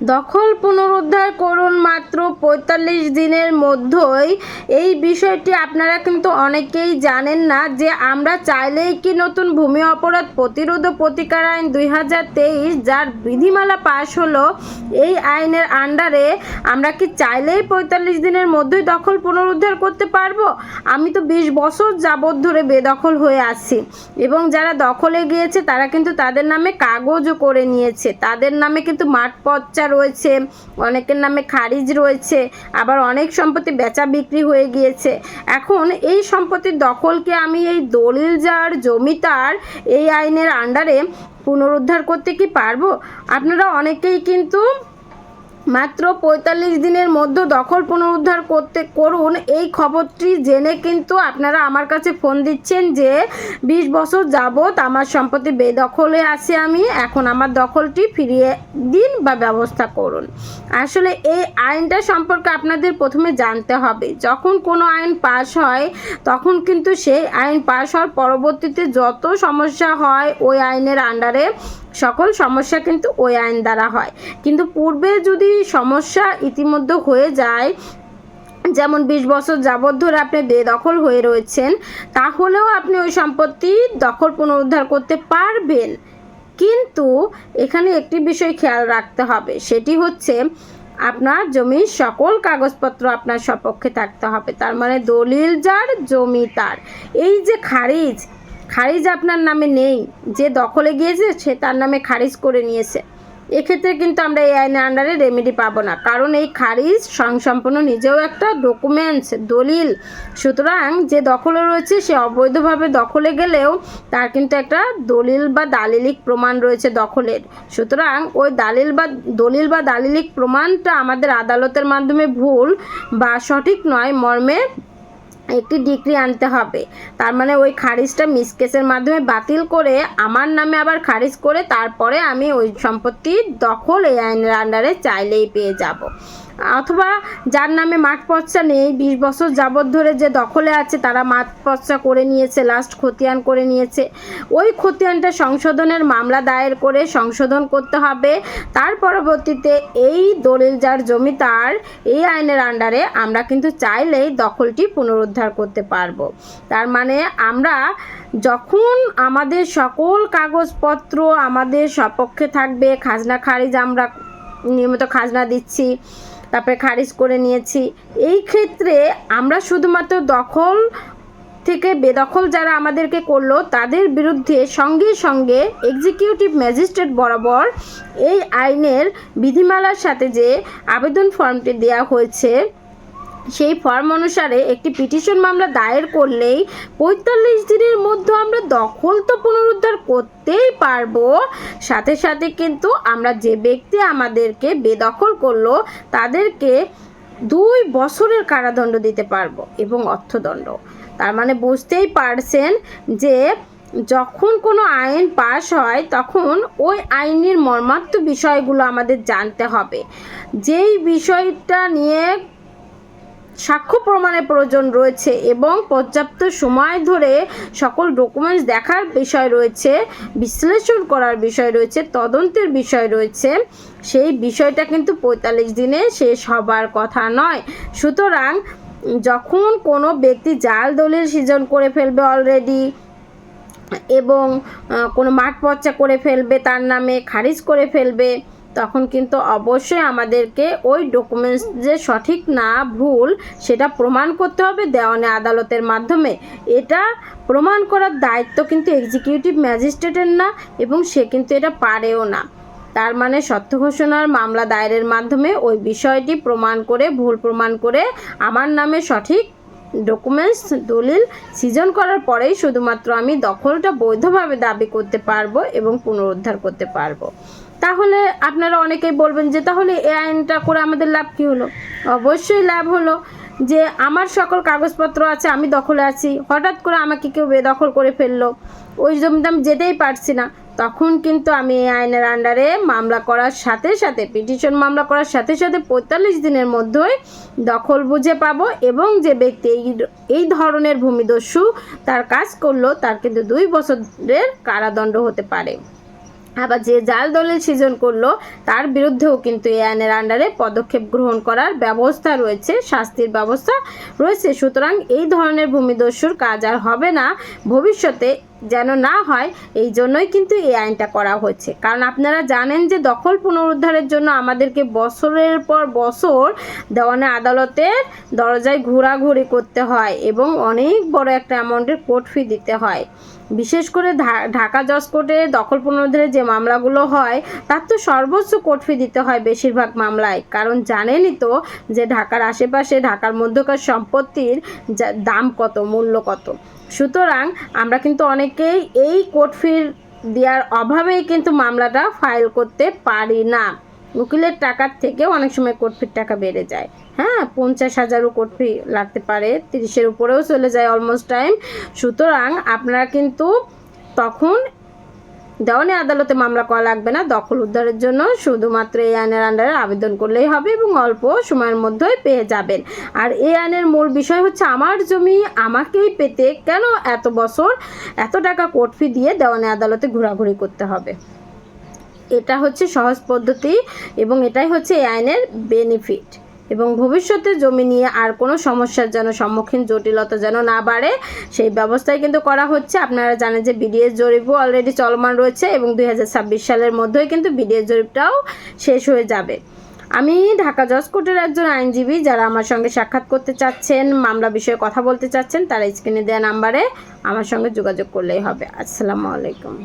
দখল পুনরুদ্ধার করুন মাত্র পঁয়তাল্লিশ দিনের মধ্যেই। এই বিষয়টি আপনারা কিন্তু অনেকেই জানেন না যে আমরা চাইলেই কি নতুন ভূমি অপরাধ প্রতিরোধ ও প্রতিকার আইন দুই হাজার তেইশ, যার বিধিমালা পাশ হলো এই আইনের আন্ডারে আমরা কি চাইলেই পঁয়তাল্লিশ দিনের মধ্যেই দখল পুনরুদ্ধার করতে পারব? আমি তো বিশ বছর যাবৎ ধরে বেদখল হয়ে আছি। এবং যারা দখলে গিয়েছে, তারা কিন্তু তাদের নামে কাগজও করে নিয়েছে। তাদের নামে কিন্তু মাঠ পচ্চা রয়েছে, অনেকের নামে খারিজ রয়েছে, আবার অনেক সম্পত্তি বেচা বিক্রি হয়ে গিয়েছে। এখন এই সম্পত্তির দখলকে আমি এই দলিল যার জমিদার এই আইনের আন্ডারে পুনরুদ্ধার করতে কি পারব? আপনারা অনেকেই কিন্তু মাত্র পঁয়তাল্লিশ দিনের মধ্যে দখল পুনরুদ্ধার করতে করুন। এই খবরটি জেনে কিন্তু আপনারা আমার কাছে ফোন দিচ্ছেন যে বিশ বছর যাবৎ আমার সম্পত্তি বেদখলে আছে আমি। এখন আমার দখলটি ফিরিয়ে দিন বা ব্যবস্থা করুন। আসলে এই আইনটা সম্পর্কে আপনাদের প্রথমে জানতে হবে। যখন কোনো আইন পাশ হয়, তখন কিন্তু সেই আইন পাশ হওয়ার পরবর্তীতে যত সমস্যা হয়, ওই আইনের আন্ডারে সকল সমস্যা কিন্তু ওই আইন দ্বারা হয়। কিন্তু পূর্বে যদি সমস্যা ইতিমধ্যে হয়ে যায়, যেমন বিশ বছর যাবৎ ধরে আপনি বেদখল হয়ে রয়েছেন, তাহলেও আপনি ওই সম্পত্তি দখল পুনরুদ্ধার করতে পারবেন। কিন্তু এখানে একটি বিষয় খেয়াল রাখতে হবে, সেটি হচ্ছে আপনার জমির সকল কাগজপত্র আপনার সপক্ষে থাকতে হবে। তার মানে দলিল যার, জমি তার। এই যে খারিজ খারিজ আপনার নামে নেই। যে দখলে গিয়েছে, সে তার নামে খারিজ করে নিয়েছে। এক্ষেত্রে কিন্তু আমরা এই আইনের আন্ডারে রেমেডি পাবো না। কারণ এই খারিজ সংসম্পন্ন নিজেও একটা ডকুমেন্টস দলিল। সুতরাং যে দখলে রয়েছে, সে অবৈধভাবে দখলে গেলেও তার কিন্তু একটা দলিল বা দালিলিক প্রমাণ রয়েছে দখলের। সুতরাং ওই দালিল বা, দলিল বা দালিলিক প্রমাণটা আমাদের আদালতের মাধ্যমে ভুল বা সঠিক নয়, মর্মে একটি ডিগ্রি আনতে হবে। তার মানে ওই খারিজটা মিসকেসের মাধ্যমে বাতিল করে আমার নামে আবার খারিজ করে তারপরে আমি ওই সম্পত্তির দখল এই আইনের আন্ডারে চাইলেই পেয়ে যাব। অথবা যার নামে মাঠ পচ্চা নেই, বিশ বছর যাবৎ ধরে যে দখলে আছে, তারা মাঠ পচ্চা করে নিয়েছে লাস্ট খতিয়ান করে নিয়েছে। ওই খতিয়ানটা সংশোধনের মামলা দায়ের করে সংশোধন করতে হবে। তার পরবর্তীতে এই দলিল যার জমি তার, এই আইনের আন্ডারে আমরা কিন্তু চাইলেই দখলটি পুনরুদ্ধার করতে পারব। তার মানে আমরা যখন আমাদের সকল কাগজপত্র আমাদের সপক্ষে থাকবে, খাজনা খারিজ আমরা নিয়মিত খাজনা দিচ্ছি তারপরে খারিজ করে নিয়েছি। এই ক্ষেত্রে আমরা শুধুমাত্র দখল থেকে বেদখল যারা আমাদেরকে করল, তাদের বিরুদ্ধে সঙ্গে সঙ্গে এক্সিকিউটিভ ম্যাজিস্ট্রেট বরাবর এই আইনের বিধিমালার সাথে যে আবেদন ফর্মটি দেয়া হয়েছে সেই ফর্ম অনুসারে একটি পিটিশন মামলা দায়ের করলেই পঁয়তাল্লিশ দিনের মধ্যে আমরা দখল তো পুনরুদ্ধার করতেই পারব। সাথে সাথে কিন্তু আমরা যে ব্যক্তি আমাদেরকে বেদখল করল, তাদেরকে দুই বছরের কারাদণ্ড দিতে পারব এবং অর্থদণ্ড। তার মানে বুঝতেই পারছেন যে যখন কোনো আইন পাশ হয়, তখন ওই আইনের মর্মার্থ বিষয়গুলো আমাদের জানতে হবে। যেই বিষয়টা নিয়ে সাক্ষ্য প্রমাণের প্রয়োজন রয়েছে এবং পর্যাপ্ত সময় ধরে সকল ডকুমেন্টস দেখার বিষয় রয়েছে, বিশ্লেষণ করার বিষয় রয়েছে, তদন্তের বিষয় রয়েছে। সেই বিষয়টা কিন্তু পঁয়তাল্লিশ দিনে শেষ হবার কথা নয়। সুতরাং যখন কোনো ব্যক্তি জাল দলিল সৃজন করে ফেলবে অলরেডি এবং কোনো মাঠ পর্চা করে ফেলবে তার নামে, খারিজ করে ফেলবে তখন কিন্তু অবশ্যই আমাদেরকে ওই ডকুমেন্টস যে সঠিক না ভুল সেটা প্রমাণ করতে হবে দেওয়ানি আদালতের মাধ্যমে। এটা প্রমাণ করার দায়িত্ব কিন্তু এক্সিকিউটিভ ম্যাজিস্ট্রেটের না এবং সে কিন্তু এটা পারেও না। তার মানে সত্য ঘোষণার মামলা দায়েরের মাধ্যমে ওই বিষয়টি প্রমাণ করে, ভুল প্রমাণ করে আমার নামে সঠিক ডকুমেন্টস দলিল সৃজন করার পরেই শুধুমাত্র আমি দখলটা বৈধভাবে দাবি করতে পারব এবং পুনরুদ্ধার করতে পারব। তাহলে আপনারা অনেকেই বলবেন যে, তাহলে এই আইনটা করে আমাদের লাভ কী হলো? অবশ্যই লাভ হলো যে, আমার সকল কাগজপত্র আছে, আমি দখলে আছি। হঠাৎ করে আমাকে কেউ বেদখল করে ফেলল। ওই জমিতে আমি যেতেই পারছি না। তখন কিন্তু আমি এই আইনের আন্ডারে মামলা করার সাথে সাথে, পিটিশন মামলা করার সাথে সাথে পঁয়তাল্লিশ দিনের মধ্যেই দখল বুঝে পাবো এবং যে ব্যক্তি এই এই ধরনের ভূমিদস্যু তার কাজ করল, তার কিন্তু দুই বছরের কারাদণ্ড হতে পারে। আবার যে জাল দলিল সৃজন করল, তার বিরুদ্ধেও কিন্তু এই আইনের আন্ডারে পদক্ষেপ গ্রহণ করার ব্যবস্থা রয়েছে, শাস্তির ব্যবস্থা রয়েছে। সুতরাং এই ধরনের ভূমিদস্যুর কাজ আর হবে না। ভবিষ্যতে যেন না হয়, এই জন্যই কিন্তু এই আইনটা করা হয়েছে কারণ আপনারা জানেন যে দখল পুনরুদ্ধারের জন্য আমাদেরকে বছরের পর বছর দেওয়ানে আদালতের দরজায় ঘোরাঘুরি করতে হয় এবং অনেক বড় একটা অ্যামাউন্টের কোর্ট ফি দিতে হয়। বিশেষ করে ঢাকা জজ কোর্টে দখল পুনরুদ্ধারের যে মামলাগুলো হয়, তার তো সর্বোচ্চ কোর্ট ফি দিতে হয় বেশিরভাগ মামলায়। কারণ জানেনই তো যে ঢাকার আশেপাশে ঢাকার মধ্যকার সম্পত্তির দাম কত, মূল্য কত। সুতরাং আমরা কিন্তু অনেকেই এই কোর্ট দেওয়ার অভাবেই কিন্তু মামলাটা ফাইল করতে পারি না। উকিলের টাকার থেকেও অনেক সময় কোর্ট ফির টাকা বেড়ে যায়। হ্যাঁ পঞ্চাশ হাজারও কোর্ট ফি লাগতে পারে, তিরিশের উপরেও চলে যায় অলমোস্ট টাইম। সুতরাং আপনারা কিন্তু তখন দেওয়ানি আদালতে মামলা করা লাগবে না। দখল উদ্ধারের জন্য শুধুমাত্র এই আইনের আন্ডারে আবেদন করলেই হবে এবং অল্প সময়ের মধ্যেই পেয়ে যাবেন। আর এই আইনের মূল বিষয় হচ্ছে, আমার জমি আমাকেই পেতে কেন এত বছর এত টাকা কোর্ট ফি দিয়ে দেওয়ানি আদালতে ঘোরাঘুরি করতে হবে? এটা হচ্ছে সহজ পদ্ধতি এবং এটাই হচ্ছে এই আইনের বেনিফিট এবং ভবিষ্যতে জমি নিয়ে আর কোনো সমস্যার যেন সম্মুখীন জটিলতা যেন না বাড়ে, সেই ব্যবস্থাই কিন্তু করা হচ্ছে। আপনারা জানেন যে বিডিএস জরিপও অলরেডি চলমান রয়েছে এবং দুই হাজার ছাব্বিশ সালের মধ্যেই কিন্তু বিডিএস জরিপটাও শেষ হয়ে যাবে। আমি ঢাকা জজ কোর্টের একজন আইনজীবী যারা আমার সঙ্গে সাক্ষাৎ করতে চাচ্ছেন, মামলা বিষয়ে কথা বলতে চাচ্ছেন, তারা স্ক্রিনে দেওয়া নাম্বারে আমার সঙ্গে যোগাযোগ করলেই হবে। আসসালামু আলাইকুম।